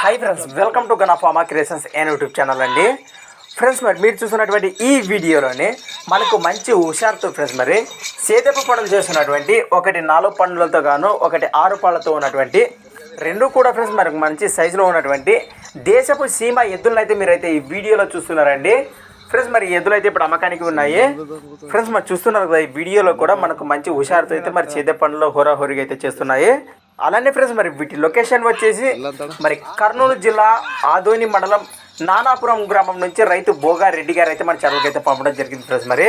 Hi friends welcome to Gana creations and YouTube channel అండి. Friends మరి మీరు చూస్తున్నటువంటి ఈ వీడియోలోని మనకు మంచి హుషారుతో ఫ్రెండ్స్ మరి సేదపు పనులు చేస్తున్నటువంటి ఒకటి నాలుగు పండ్లతో గాను ఒకటి ఆరు పళ్ళతో ఉన్నటువంటి రెండు కూడా ఫ్రెండ్స్ మనకు మంచి సైజులో ఉన్నటువంటి దేశపు సీమ ఎద్దులను అయితే మీరైతే ఈ వీడియోలో చూస్తున్నారండి. ఫ్రెండ్స్ మరి ఎద్దులైతే ఎద్దులు అయితే ఇప్పుడు అమ్మకానికి ఉన్నాయి. ఫ్రెండ్స్ మరి చూస్తున్నారు కదా ఈ వీడియోలో కూడా మనకు మంచి హుషారుతో అయితే మరి చేదే పనులు హోరాహోరీగా అయితే చేస్తున్నాయి. అలానే ఫ్రెండ్స్ మరి వీటి లొకేషన్ వచ్చేసి మరి కర్నూలు జిల్లా ఆదోని మండలం నానాపురం గ్రామం నుంచి రైతు బోగా రెడ్డి గారు అయితే మన చెరువుకి అయితే పంపడం జరిగింది ఫ్రెండ్స్ మరి.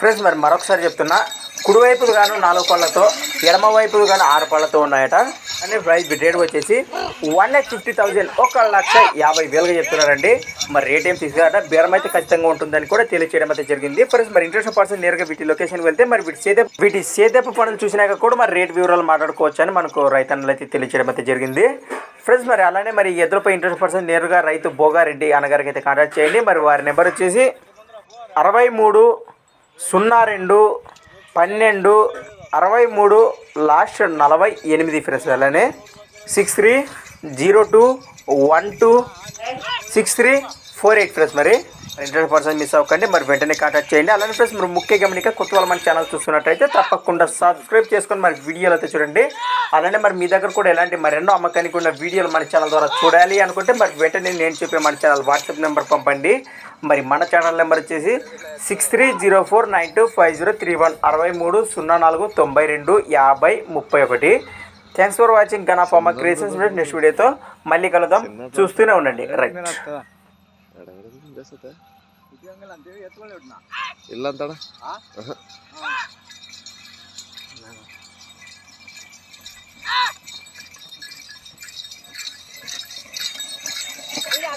ఫ్రెండ్స్ మరి మరొకసారి చెప్తున్నా కుడివైపుది గాను నాలుగు పళ్ళతో ఎడమ వైపుది గాను ఆరు పళ్ళతో ఉన్నాయట. అంటే ప్రైస్ రేట్ వచ్చేసి వన్ ల్యాక్ ఫిఫ్టీ థౌజండ్ ఒక లక్ష యాభై వేలుగా చెప్తున్నారండి. మరి రేట్ ఏం తీసుకురా బేరం అయితే ఖచ్చితంగా ఉంటుందని కూడా తెలియచేయడం అయితే జరిగింది. ఫ్రెండ్స్ మరి ఇంట్రెస్ట్ పర్సన్ నేరుగా వీటి లొకేషన్ వెళ్తే మరి వీటి సేద వీటి సేదపు పనులు చూసినాక కూడా మరి రేట్ వివరాలు మాట్లాడుకోవచ్చు అని మనకు రైతన్నలు అయితే తెలియచేయడం అయితే జరిగింది. ఫ్రెండ్స్ మరి అలానే మరి ఎదురుపై ఇంట్రెస్ట్ పర్సన్ నేరుగా రైతు భోగారెడ్డి అన్నగారికి అయితే కాంటాక్ట్ చేయండి. మరి వారి నెంబర్ వచ్చేసి అరవై మూడు సున్నా రెండు పన్నెండు అరవై మూడు లాస్ట్ నలభై ఎనిమిది ఫ్రెండ్స్ అలానే six three zero two one two six three four eight friends మరి ఇంటర్నెట్ పర్సన్ మిస్ అవ్వకండి. మరి వెంటనే కాంటాక్ట్ చేయండి. అలానే ఫ్రెండ్స్ మీరు ముఖ్య గమనిక కొత్త వాళ్ళ మన ఛానల్ చూస్తున్నట్టయితే తప్పకుండా సబ్స్క్రైబ్ చేసుకొని మరి వీడియోలు అయితే చూడండి. అలానే మరి మీ దగ్గర కూడా ఎలాంటి మరెన్నో అమ్మకానికి ఉన్న వీడియోలు మన ఛానల్ ద్వారా చూడాలి అనుకుంటే మరి వెంటనే నేను చెప్పే మన ఛానల్ వాట్సాప్ నెంబర్ పంపండి. మరి మన ఛానల్ నెంబర్ వచ్చేసి six three zero four nine two five zero three one అరవై మూడు సున్నా నాలుగు తొంభై రెండు యాభై ముప్పై ఒకటి థ్యాంక్స్ ఫర్ వాచింగ్ గన్ ఆఫ్ అమ్మ క్రియేషన్స్ నెక్స్ట్ వీడియోతో మళ్ళీ కలుద్దాం. చూస్తూనే ఉండండి. రైట్ ఇల్లంతా